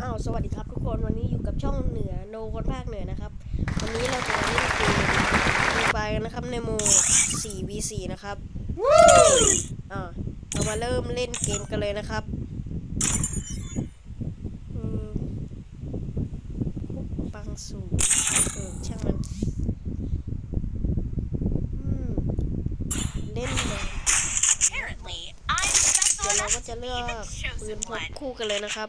อ้าวสวัสดีครับทุกคนวันนี้อยู่กับช่องเหนือโนคนภาคเหนือนะครับ วันนี้เราจะมาเล่นเกมฟรีไฟกันนะครับในโหมด 4v4 นะครับอ่าเรามาเริ่มเล่นเกมกันเลยนะครับอืมคุกปังสูเออช่างมันอืมเล่นเลย Apparently, I'm เดี๋ยว special เรา enough ก็จะ to เลือก be the ปืน chosen พก one. คู่กันเลยนะครับ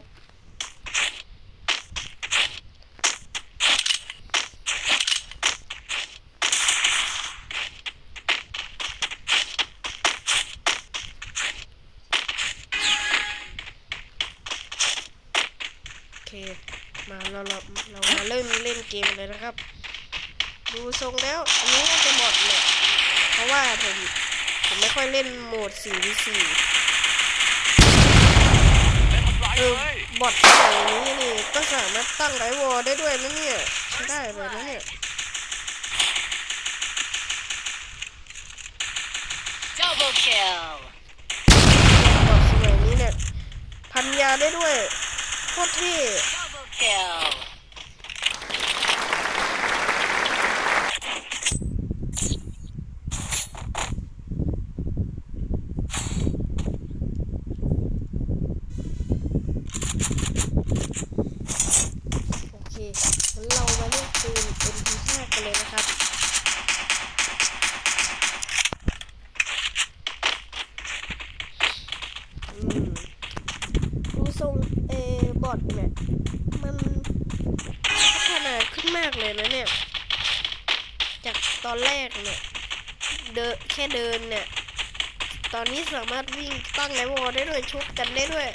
เคมาเราเราเรามาเริ่มเล่นเกมเลยนะครับ ดูทรงแล้ว อันนี้น่าจะหมดเลยเพราะว่าผมผมไม่ค่อยเล่นโหมด 4v4 เออบอทอย่างนี้นี่ก็สามารถตั้งไลฟ์วอลได้ด้วยนะเนี่ยใช้ได้เลยนะเนี่ย Double kill. บอทสมัยนี้เนี่ยพันยาได้ด้วย โคตรเท่โอเคงั้นเรามาเล่นปืน MP5 กันเลยนะครับอืมดูทรง อดเนี่ย มันพัฒนาขึ้นมากเลยนะเนี่ย จากตอนแรกเนี่ย เดินแค่เดินเนี่ย ตอนนี้สามารถวิ่งตั้งไลฟ์วอลได้ด้วยชุบกันได้ด้วย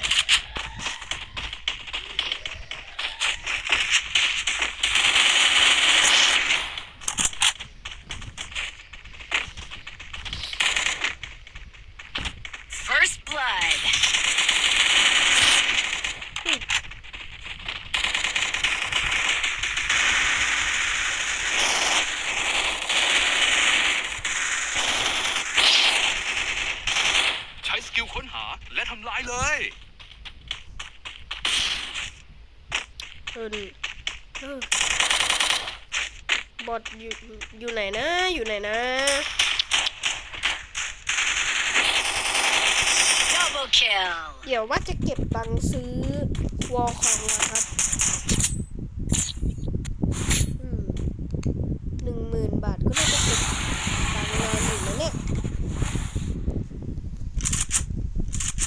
First blood. ใช้สกิลค้นหาและทำลายเลยเออเออบอทอยู่อยู่ไหนนะ อยู่ไหนนะ Double kill. เดี๋ยวว่าจะเก็บตังค์ซื้อวอลคองนะครับอืมหนึ่งหมื่นบาทก็น่าจะเก็บตังค์นานอยู่นะเนี่ย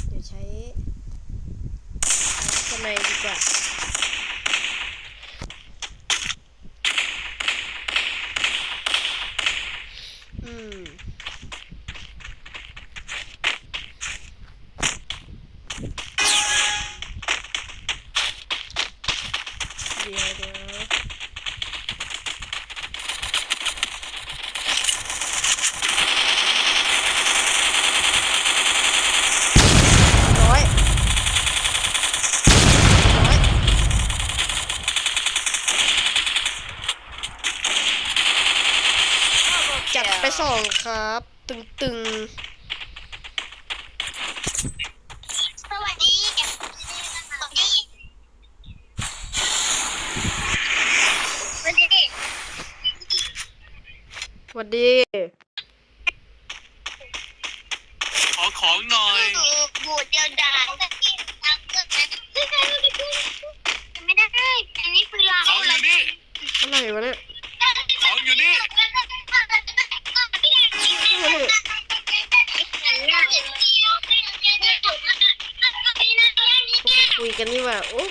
เดี๋ยวใช้สไนดีกว่า อืม เดี๋ยวเดี๋ยวร้อยร้อยจัดไปสองครับ ตึงตึ ดี ขอของหน่อย บูดเดียวดายไม่ได้ อันนี้คือเราของอยู่นี่ อะไรวะเนี่ยของอยู่นี่ คุยกันนี่ว่าโอ้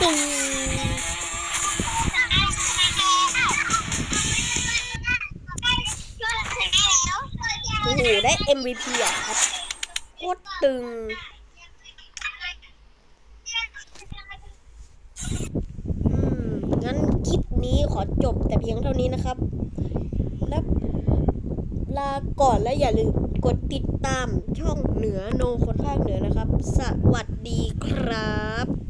ปุ้โอ้โห ได้ MVP อะครับโคตรตึง อืม งั้นคลิปนี้ขอจบแต่เพียงเท่านี้นะครับ แล้วลาก่อนและอย่าลืมกดติดตามช่องเหนือโนคนภาคเหนือนะครับ สวัสดีครับ